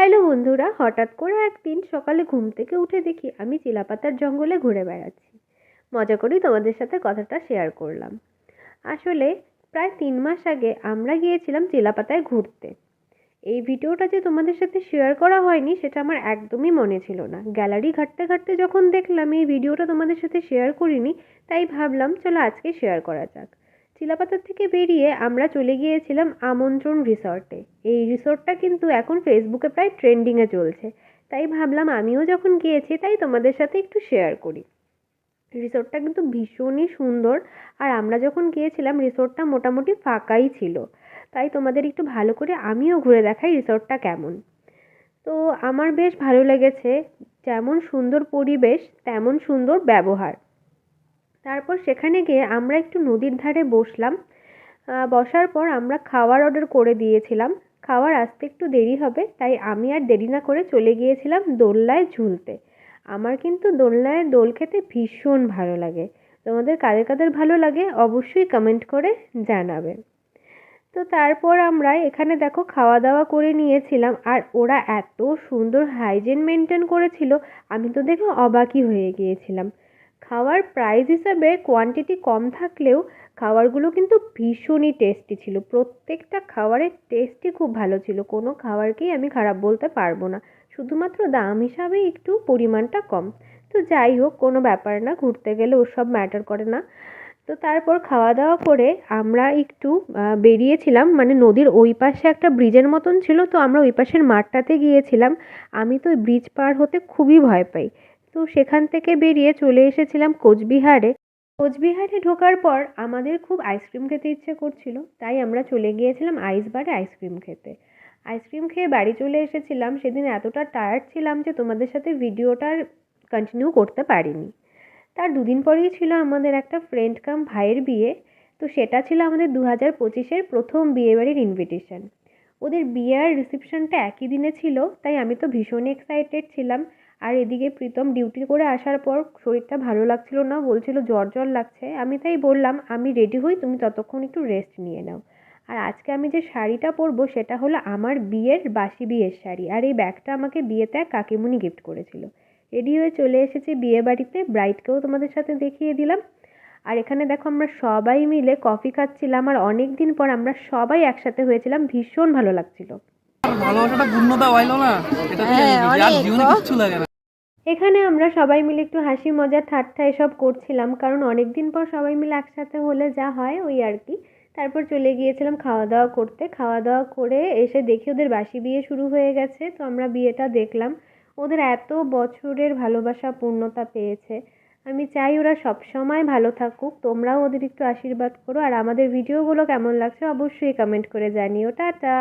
Hello বন্ধুরা, হঠাৎ করে একদিন সকালে ঘুম থেকে উঠে দেখি আমি চিলাপাতার জঙ্গলে ঘুরে বেড়াচ্ছি। মজা করেই তোমাদের সাথে কথাটা শেয়ার করলাম। আসলে প্রায় তিন মাস আগে আমরা গিয়েছিলাম চিলাপাতায় ঘুরতে। এই ভিডিওটা যে তোমাদের সাথে শেয়ার করা হয়নি সেটা আমার একদমই মনে ছিল না। গ্যালারি ঘাটতে ঘাটতে যখন দেখলাম এই ভিডিওটা তোমাদের সাথে শেয়ার করিনি, তাই ভাবলাম চলো আজকে শেয়ার করা যাক। চিলাপাতার থেকে বেরিয়ে আমরা চলে গিয়েছিলাম আমন্ত্রণ রিসর্টে। এই রিসর্টটা কিন্তু এখন ফেসবুকে প্রায় ট্রেন্ডিংয়ে চলছে। তাই ভাবলাম আমিও যখন গিয়েছি তাই তোমাদের সাথে একটু শেয়ার করি। রিসর্টটা কিন্তু ভীষণই সুন্দর আর আমরা যখন গিয়েছিলাম রিসর্টটা মোটামুটি ফাঁকাই ছিল। তাই তোমাদের একটু ভালো করে আমিও ঘুরে দেখাই রিসর্টটা কেমন। তো আমার বেশ ভালো লেগেছে। যেমন সুন্দর পরিবেশ, তেমন সুন্দর ব্যবহার। তারপর সেখানে গিয়ে আমরা একটু নদীর ধারে বসলাম। বসার পর আমরা খাওয়ার অর্ডার করে দিয়েছিলাম। খাওয়ার আসতে একটু দেরি হবে, তাই আমি আর দেরি না করে চলে গিয়েছিলাম দোলনায় ঝুলতে। আমার কিন্তু দোলনায় দোল খেতে ভীষণ ভালো লাগে। তোমাদের কাদের কাদের ভালো লাগে অবশ্যই কমেন্ট করে জানাবে। তো তারপর আমরা এখানে দেখো খাওয়া দাওয়া করে নিয়েছিলাম, আর ওরা এত সুন্দর হাইজিন মেনটেন করেছিল, আমি তো দেখে অবাকই হয়ে গিয়েছিলাম। খাওয়ার প্রাইস হিসাবে কোয়ান্টিটি কম থাকলেও খাবারগুলো কিন্তু ভীষণই টেস্টি ছিল। প্রত্যেকটা খাবারের টেস্টই খুব ভালো ছিল। কোনো খাবারকেই আমি খারাপ বলতে পারব না। শুধুমাত্র দাম হিসাবে একটু পরিমাণটা কম। তো যাই হোক, কোনো ব্যাপার না, ঘুরতে গেলে ওসব ম্যাটার করে না। তো তারপর খাওয়া দাওয়া করে আমরা একটু বেরিয়েছিলাম। মানে নদীর ওই পাশে একটা ব্রিজের মতন ছিল। তো আমরা ওই পাশের মাঠটাতে গিয়েছিলাম। আমি তো ব্রিজ পার হতে খুবই ভয় পাই। তো সেখান থেকে বেরিয়ে চলে এসেছিলাম কোচবিহারে। কোচবিহারে ঢোকার পর আমাদের খুব আইসক্রিম খেতে ইচ্ছে করছিল, তাই আমরা চলে গিয়েছিলাম আইস বারে আইসক্রিম খেতে। আইসক্রিম খেয়ে বাড়ি চলে এসেছিলাম, সেদিন এতটা টায়ার্ড ছিলাম যে তোমাদের সাথে ভিডিওটা কন্টিনিউ করতে পারিনি। তার দুদিন পরেই ছিল আমাদের একটা ফ্রেন্ড কাম ভাইয়ের বিয়ে, তো সেটা ছিল আমাদের দু হাজার পঁচিশের প্রথম বিয়েবাড়ির ইনভিটেশন ওদের বিয়ে আর রিসেপশনটা একই দিনে ছিল, তাই আমি তো ভীষণ এক্সাইটেড ছিলাম। আর এদিকে প্রীতম ডিউটি করে আসার পর শরীরটা ভালো লাগছিল না বলছিল জ্বর জ্বর লাগছে। আমি তাই বললাম আমি রেডি হই তুমি ততক্ষণ একটু রেস্ট নিয়ে নাও। আর আজকে আমি যে শাড়িটা পরবো সেটা হলো আমার বিয়ের বাসি বিয়ের শাড়ি। আর এই ব্যাগটা আমাকে বিয়েতে এক কাকিমুনি গিফট করেছিল। রেডি হয়ে চলে এসেছি বিয়ে বাড়িতে ব্রাইডকেও তোমাদের সাথে দেখিয়ে দিলাম। আর এখানে দেখো আমরা সবাই মিলে কফি খাচ্ছিলাম আর অনেক দিন পর আমরা সবাই একসাথে হয়েছিলাম ভীষণ ভালো লাগছিল। ভালোবাসাটা পূর্ণতা পাইলো না? এটা দিয়ে অনেক জীবনে লাগে না। এখানে আমরা সবাই মিলে একটু হাসি, মজা, ঠাট্টা এসব করছিলাম, কারণ অনেক দিন পর সবাই মিলে একসাথে হলে যা হয় ওই আর কি। তারপর চলে গিয়েছিলাম খাওয়া দাওয়া করতে। খাওয়া দাওয়া করে এসে দেখি ওদের বাসি বিয়ে শুরু হয়ে গেছে, তো আমরা বিয়েটা দেখলাম। ওদের এত বছরের ভালোবাসা, পূর্ণতা পেয়েছে। আমি চাই ওরা সব সময় ভালো থাকুক। তোমরাও ওদের একটু আশীর্বাদ করো। আর আমাদের ভিডিওগুলো কেমন লাগছে অবশ্যই কমেন্ট করে জানিও। টাটা!